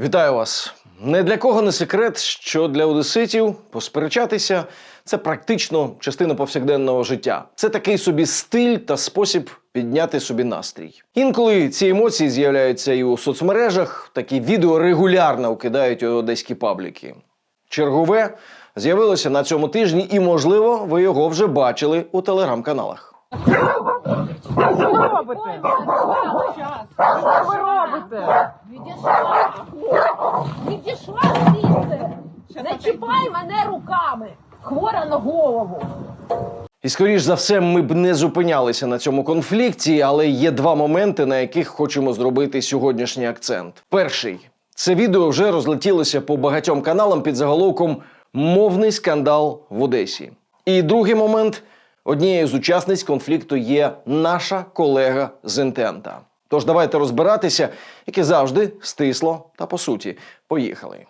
Вітаю вас! Не для кого не секрет, що для одеситів посперечатися це практично частина повсякденного життя. Це такий собі стиль та спосіб підняти собі настрій. Інколи ці емоції з'являються і у соцмережах, такі відео регулярно вкидають у одеські пабліки. Чергове з'явилося на цьому тижні, і, можливо, ви його вже бачили у телеграм-каналах. Що ви робите? Що ви робите? Відійшла! Звідси! Не чіпай мене руками! Хвора на голову! І скоріш за все, ми б не зупинялися на цьому конфлікті, але є два моменти, на яких хочемо зробити сьогоднішній акцент. Перший це відео вже розлетілося по багатьом каналам під заголовком Мовний скандал в Одесі. І другий момент однією з учасниць конфлікту є наша колега з інтента. Тож давайте розбиратися, як завжди, стисло та по суті. Поїхали.